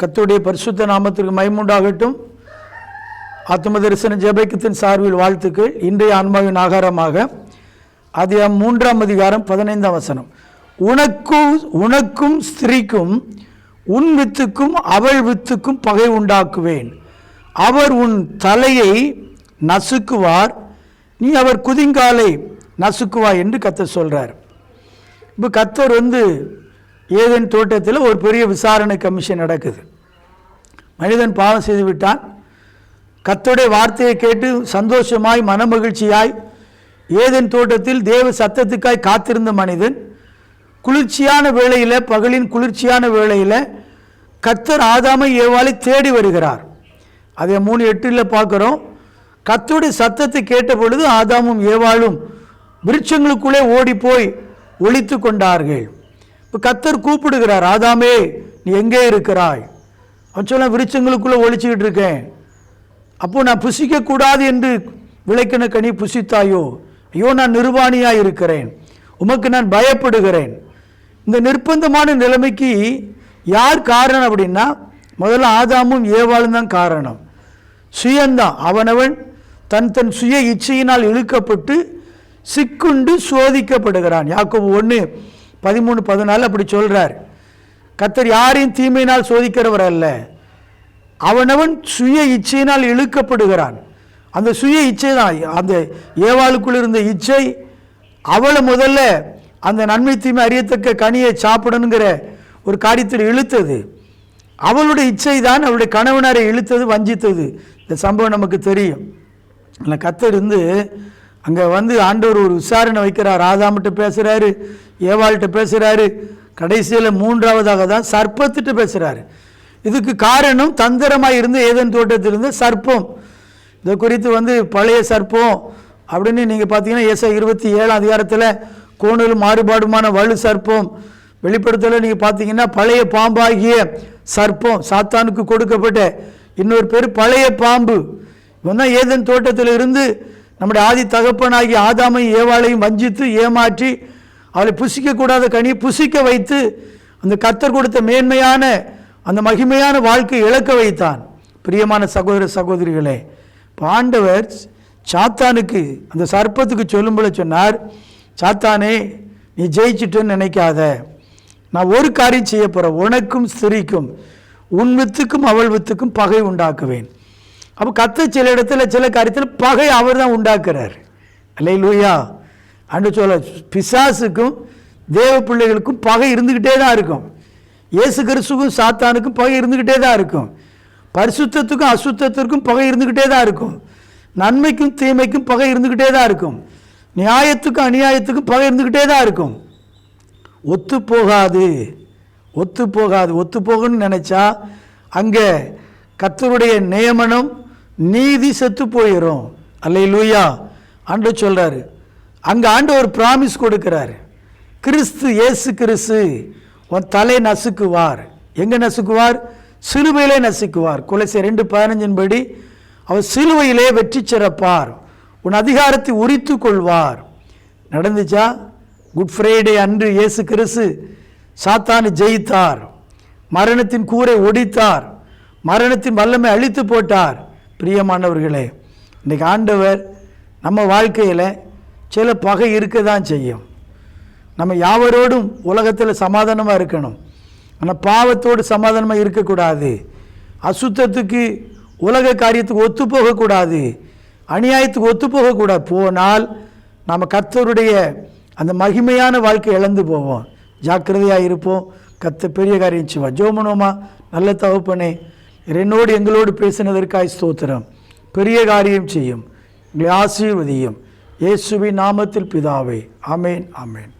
கத்துடைய பரிசுத்த நாமத்திற்கு மைமுண்டாகட்டும். ஆத்ம தரிசன ஜெபக்கத்தின் சார்பில் வாழ்த்துக்கள். இன்றைய ஆன்மாவின் ஆகாரமாக. அதிகம் மூன்றாம் அதிகாரம் பதினைந்தாம் வசனம். உனக்கும் உனக்கும் ஸ்திரீக்கும் உன் வித்துக்கும் அவள் வித்துக்கும் பகை உண்டாக்குவேன். அவர் உன் தலையை நசுக்குவார். நீ அவர் குதிங்காலை நசுக்குவாய் என்று கத்தர் சொல்கிறார் இப்போ கத்தர் வந்து ஏதேன் தோட்டத்தில் ஒரு பெரிய விசாரணை கமிஷன் நடக்குது. மனிதன் பாவம் செய்து விட்டான். கத்துடைய வார்த்தையை கேட்டு சந்தோஷமாய் மனமகிழ்ச்சியாய் ஏதேன் தோட்டத்தில் தேவ சத்தத்துக்காய் காத்திருந்த மனிதன் குளிர்ச்சியான வேளையில் பகலின் குளிர்ச்சியான வேளையில் கத்தர் ஆதாமை ஏவாளை தேடி வருகிறார். அதை மூணு எட்டில் பார்க்குறோம். கத்தோடைய சத்தத்தை கேட்ட பொழுது ஆதாமும் ஏவாளும் விருட்சங்களுக்குள்ளே ஓடிப்போய் ஒழித்து கொண்டார்கள். இப்போ கத்தர் கூப்பிடுகிறார் ஆதாமே நீ எங்கே இருக்கிறாய்? அவன் சொல்ல விருட்சங்களுக்குள்ளே ஒளிச்சுக்கிட்டு இருக்கேன். அப்போ நான் புசிக்கக்கூடாது என்று விளைக்கின கனி புசித்தாயோ? ஐயோ நான் நிர்வாணியாக இருக்கிறேன். உமக்கு நான் பயப்படுகிறேன். இந்த நிர்பந்தமான நிலைமைக்கு யார் காரணம் அப்படின்னா முதல்ல ஆதாமும் ஏவாளும் தான் காரணம். சுயந்தான். அவனவன் தன் தன் சுய இச்சையினால் இழுக்கப்பட்டு சிக்குண்டு சோதிக்கப்படுகிறான். யாக்கோபு ஒன்று பதிமூணு பதினாலு அப்படி சொல்கிறார் கத்தர் யாரையும் தீமையினால் சோதிக்கிறவர் அல்ல. அவனவன் சுய இச்சையினால் இழுக்கப்படுகிறான். அந்த சுய இச்சை தான். அந்த ஏவாளுக்குள் இருந்த இச்சை அவளை முதல்ல அந்த நன்மை தீமை அறியத்தக்க கனியை சாப்பிடணுங்கிற ஒரு காரியத்தில் இழுத்தது. அவளுடைய இச்சை தான் அவளுடைய கணவனரை இழுத்தது வஞ்சித்தது. இந்த சம்பவம் நமக்கு தெரியும். கத்தர் இருந்து அங்கே வந்து ஆண்டவர் ஒரு விசாரணை வைக்கிறார். ராதாமிட்ட பேசுகிறாரு ஏவாள்கிட்ட பேசுகிறாரு கடைசியில் மூன்றாவதாக தான் சர்ப்பத்திட்ட பேசுகிறாரு இதுக்கு காரணம் தந்திரமாக இருந்து ஏதன் தோட்டத்திலிருந்து சர்ப்பம். இதை குறித்து வந்து பழைய சர்ப்பம் அப்படின்னு நீங்கள் பார்த்தீங்கன்னா ஏசா இருபத்தி ஏழாம் அதிகாரத்தில் கோணலும் மாறுபாடுமான வலு சர்ப்பம். வெளிப்படுத்தல நீங்கள் பார்த்தீங்கன்னா பழைய பாம்பாகிய சர்ப்பம் சாத்தானுக்கு கொடுக்கப்பட்ட இன்னொரு பேர் பழைய பாம்பு. இவன் தான் ஏதன் தோட்டத்தில் இருந்து நம்முடைய ஆதி தகப்பனாகிய ஆதாமையும் ஏவாளையும் வஞ்சித்து ஏமாற்றி அவளை புசிக்கக்கூடாத கனி புசிக்க வைத்து அந்த கத்தர் கொடுத்த மேன்மையான அந்த மகிமையான வாழ்க்கை இழக்க வைத்தான். பிரியமான சகோதர சகோதரிகளே பாண்டவர் சாத்தானுக்கு அந்த சர்ப்பத்துக்கு சொல்லும்போல சொன்னார் சாத்தானே நீ ஜெயிச்சிட்டுன்னு நினைக்காத. நான் ஒரு காரியம் செய்ய போகிறேன் உனக்கும் ஸ்திரிக்கும் உன் வித்துக்கும் அவள் வித்துக்கும் பகை உண்டாக்குவேன். அப்போ கத்து சில இடத்துல சில காரியத்தில் பகை அவர் தான் உண்டாக்குறார். அல்லை லூயா அன்று சொல்ல பிசாசுக்கும் தேவ பிள்ளைகளுக்கும் பகை இருந்துக்கிட்டே தான் இருக்கும். இயேசு கிறிஸ்துக்கும் சாத்தானுக்கும் பகை இருந்துக்கிட்டே தான் இருக்கும். பரிசுத்தத்துக்கும் அசுத்தத்திற்கும் பகை இருந்துக்கிட்டே தான் இருக்கும். நன்மைக்கும் தீமைக்கும் பகை இருந்துக்கிட்டே தான் இருக்கும். நியாயத்துக்கும் அநியாயத்துக்கும் பகை இருந்துக்கிட்டே தான் இருக்கும். ஒத்து போகாது. ஒத்து போகாது. ஒத்து போகணும்னு நினச்சா அங்கே கத்தருடைய நியமனம் நீதி செத்து போயிடும் அல்ல லூயா ஆண்டு சொல்கிறாரு அங்கே ஆண்டு ஒரு ப்ராமிஸ் கொடுக்குறாரு. கிறிஸ்து இயேசு கிறிஸ்து உன் தலை நசுக்குவார். எங்கே நசுக்குவார்? சிலுவையிலே நசுக்குவார். குலசை ரெண்டு பதினஞ்சின் படி அவர் சிலுவையிலே வெற்றி சிறப்பார். உன் அதிகாரத்தை உரித்து கொள்வார். நடந்துச்சா? குட் ஃப்ரைடே அன்று இயேசு கிறிஸ்து சாத்தானை ஜெயித்தார். மரணத்தின் கூரை ஒடித்தார். மரணத்தின் வல்லமை அழித்து போட்டார். பிரியமானவர்களே இன்றைக்கி ஆண்டவர் நம்ம வாழ்க்கையில் சில பகை இருக்க தான் செய்யும். நம்ம யாவரோடும் உலகத்தில் சமாதானமாக இருக்கணும். ஆனால் பாவத்தோடு சமாதானமாக இருக்கக்கூடாது. அசுத்தத்துக்கு உலக காரியத்துக்கு ஒத்து போகக்கூடாது அநியாயத்துக்கு ஒத்து போகக்கூடாது போனால் நம்ம கத்தருடைய அந்த மகிமையான வாழ்க்கை இழந்து போவோம். ஜாக்கிரதையாக இருப்போம். கத்த பெரிய காரியம் செய்வோம் ஜோமனோமா நல்ல தகுப்பனே என்னோடு எங்களோடு பேசினதற்காய் ஸ்தோத்திரம். பெரிய காரியம் செய்யும். எங்களை ஆசீர்வதியும். இயேசுவின் நாமத்தில் பிதாவே. அமேன் அமேன்